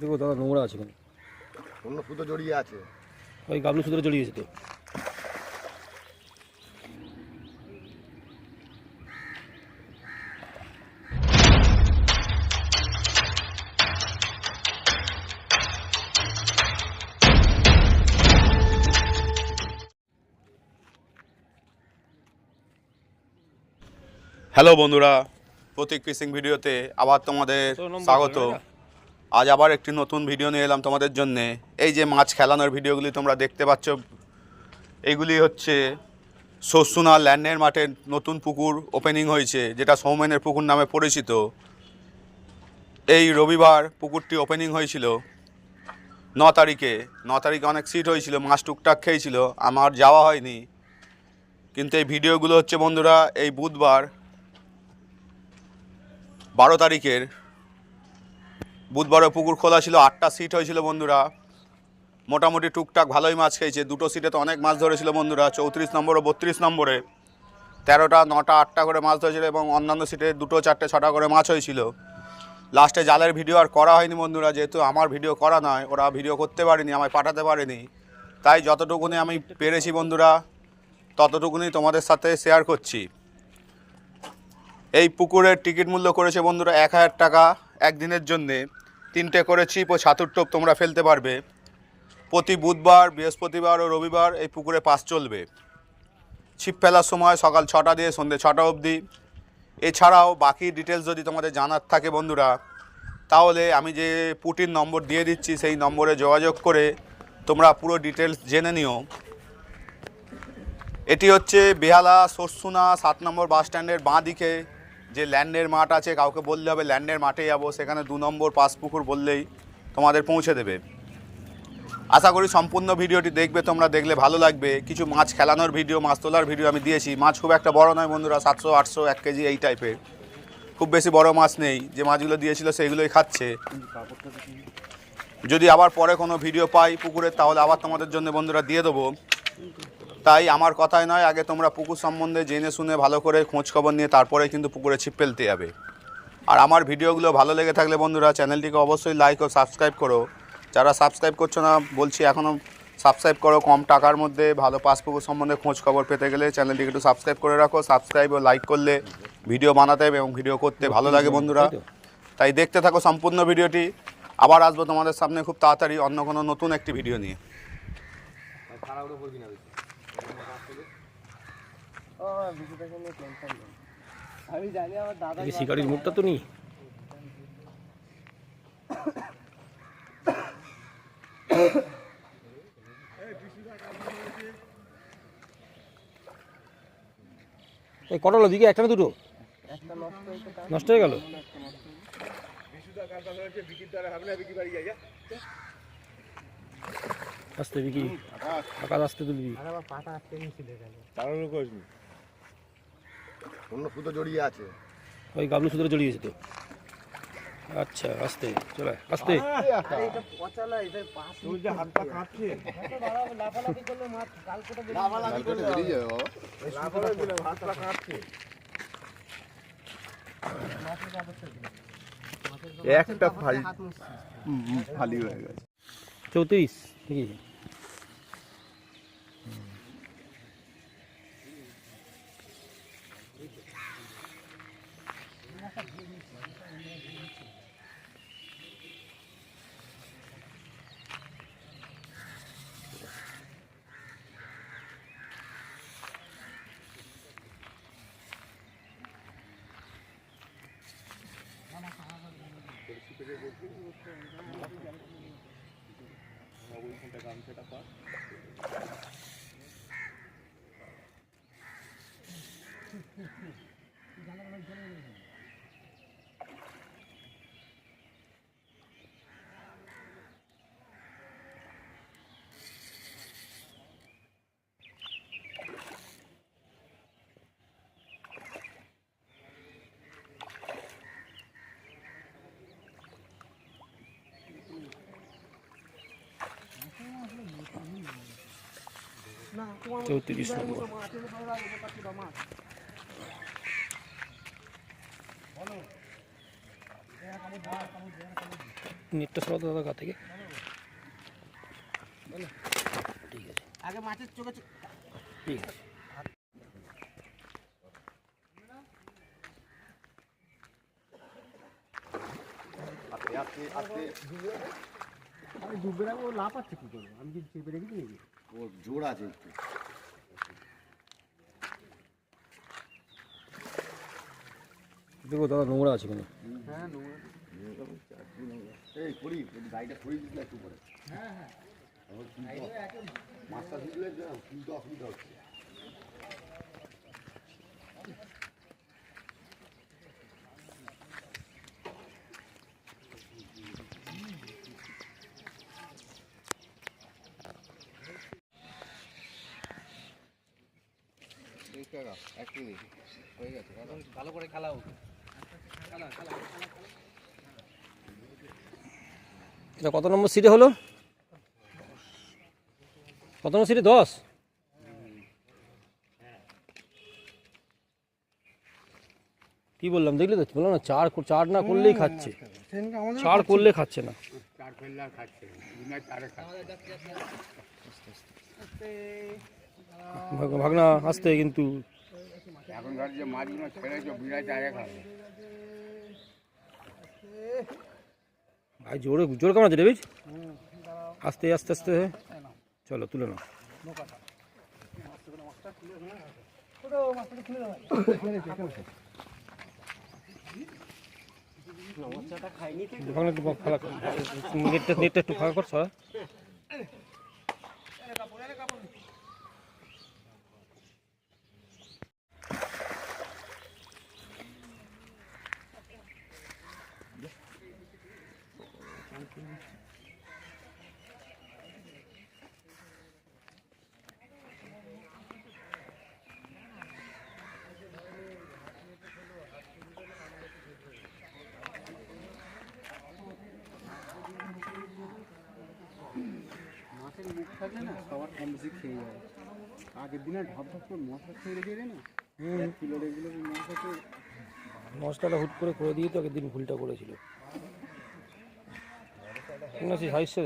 দেখো দাদা নোংরা আছে এখানে। অন্য সুতো জড়িয়ে আছে। ওই গাবলু সুতরে জড়িয়েছে তো। হ্যালো বন্ধুরা প্রতীক ফিশিং ভিডিওতে আবার তোমাদের স্বাগত। আজ আবার একটি নতুন ভিডিও নিয়ে এলাম তোমাদের জন্যে। এই যে মাছ খেলানোর ভিডিওগুলি তোমরা দেখতে পাচ্ছ এইগুলি হচ্ছে শস্যুনা ল্যান্ডের মাঠে নতুন পুকুর ওপেনিং হয়েছে, যেটা সৌমেনের পুকুর নামে পরিচিত। এই রবিবার পুকুরটি ওপেনিং হয়েছিল ন তারিখে। ন তারিখে অনেক সিট হয়েছিল, মাছ টুকটাক খেয়েছিল, আমার যাওয়া হয়নি। কিন্তু এই ভিডিওগুলো হচ্ছে বন্ধুরা, এই বুধবার বারো তারিখের বুধবারে পুকুর খোলা ছিল, আটটা সিট হয়েছিল বন্ধুরা। মোটামুটি টুকটাক ভালোই মাছ খেয়েছে, দুটো সিটে তো অনেক মাছ ধরেছিল বন্ধুরা, চৌত্রিশ নম্বর ও বত্রিশ নম্বরে। তেরোটা, নটা, আটটা করে মাছ ধরেছিল এবং অন্যান্য সিটে দুটো, চারটে, ছটা করে মাছ হয়েছিল। লাস্টে জালের ভিডিও আর করা হয়নি বন্ধুরা, যেহেতু আমার ভিডিও করা নয়, ওরা ভিডিও করতে পারেনি, আমায় পাঠাতে পারেনি। তাই যতটুকুনি আমি পেরেছি বন্ধুরা, ততটুকুনি তোমাদের সাথে শেয়ার করছি। এই পুকুরের টিকিট মূল্য করেছে বন্ধুরা এক হাজার টাকা একদিনের জন্যে। তিনটে করে ছিপ ও ছাতুর টোপ তোমরা ফেলতে পারবে। প্রতি বুধবার, বৃহস্পতিবার ও রবিবার এই পুকুরে পাস চলবে। ছিপ ফেলার সময় সকাল ছটা দিয়ে সন্ধ্যে ছটা অবধি। এছাড়াও বাকি ডিটেলস যদি তোমাদের জানার থাকে বন্ধুরা, তাহলে আমি যে পুটির নম্বর দিয়ে দিচ্ছি, সেই নম্বরে যোগাযোগ করে তোমরা পুরো ডিটেলস জেনে নিও। এটি হচ্ছে বেহালা সরসুনা সাত নম্বর বাস স্ট্যান্ডের বাঁ দিকে। যে ল্যান্ডের মাঠ আছে, কাউকে বললে হবে ল্যান্ডের মাঠে যাব, সেখানে দু নম্বর পাঁচ পুকুর বললেই তোমাদের পৌঁছে দেবে। আশা করি সম্পূর্ণ ভিডিওটি দেখবে, তোমরা দেখলে ভালো লাগবে। কিছু মাছ খেলানোর ভিডিও, মাছ তোলার ভিডিও আমি দিয়েছি। মাছ খুব একটা বড় নয় বন্ধুরা, সাতশো, আটশো, এক কেজি এই টাইপের। খুব বেশি বড় মাছ নেই। যে মাছগুলো দিয়েছিল সেইগুলোই খাচ্ছে। যদি আবার পরে কোনো ভিডিও পাই পুকুরের তাহলে আবার তোমাদের জন্য বন্ধুরা দিয়ে দেবো। তাই আমার কথাই নয়, আগে তোমরা পুকুর সম্বন্ধে জেনে শুনে ভালো করে খোঁজ খবর নিয়ে তারপরে কিন্তু পুকুরে ছিপ ফেলতে যাবে। আর আমার ভিডিওগুলো ভালো লেগে থাকলে বন্ধুরা চ্যানেলটিকে অবশ্যই লাইক ও সাবস্ক্রাইব করো। যারা সাবস্ক্রাইব করছ না, বলছি এখনও সাবস্ক্রাইব করো কম টাকার মধ্যে। ভালো পাস পুকুর সম্বন্ধে খোঁজ খবর পেতে গেলে চ্যানেলটিকে একটু সাবস্ক্রাইব করে রাখো। সাবস্ক্রাইব ও লাইক করলে ভিডিও বানাতে এবং ভিডিও করতে ভালো লাগে বন্ধুরা। তাই দেখতে থাকো সম্পূর্ণ ভিডিওটি। আবার আসব তোমাদের সামনে খুব তাড়াতাড়ি অন্য কোনো নতুন একটি ভিডিও নিয়ে। আমি জানি আমার দাদা শিকারির মুখটা তো নেই এই কটা দিকে একটা না দুটো? নষ্ট হয়ে গেল? আস্তে, বিকি। তুলবি অন্য সুতো জড়িয়ে আছে। ওই গাবলু সুতরে জড়িয়েছে তো। আচ্ছা আস্তে চলে আস্তে। আরে এটা পচা না এটা পাশ তুই ওইখানটা গামছাটা পাক চৌত্রিশ নম্বর। মাছ নেটটা সরাতে দাদা থেকে। ঠিক আছে। আগে মাছের চোখে ঠিক আছে। আস্তে আস্তে আস্তে আমি ডুববে রাখব ও কি করব আমি কি চেপে রেখেছি নাকি? ও জোর আছে একটু। দেখো দাদা নোংরা আছে কেন হ্যাঁ নোংরা এই করি গাড়িটা সরিয়ে দিস না একটু করে হ্যাঁ হ্যাঁ। মাছটা দিলে কিন্তু অসুবিধা হচ্ছে। ভালো করে খেলাও। এটা কত নম্বর সিটে হলো? কত নম্বর সিটে? দশ? কি বললাম? দেখলি তো? বললাম না চার চার না করলেই খাচ্ছে। চার করলে খাচ্ছে না। ভাগ- ভাগনা আসতে কিন্তু এখনকার যে মাছগুলো ছেড়েছে খাবে। ভাই জোরে জোর কেমন আছে ডেভিড আস্তে আস্তে আস্তে। চলো তুলে নাও। নেটটা নেটটা একটু ফাঁকা কর সরা। মাছের থাকে না, সবার কম বেশি খেয়ে যায়। আগের দিনে ঢপ ঢপ করে মশলা খেয়ে রেখে না? এক কিলো এগুলো মশলা মশলাটা হুট করে করে দিয়ে তো আগের দিন ভুলটা করেছিল। শুনেছি সাহিত্য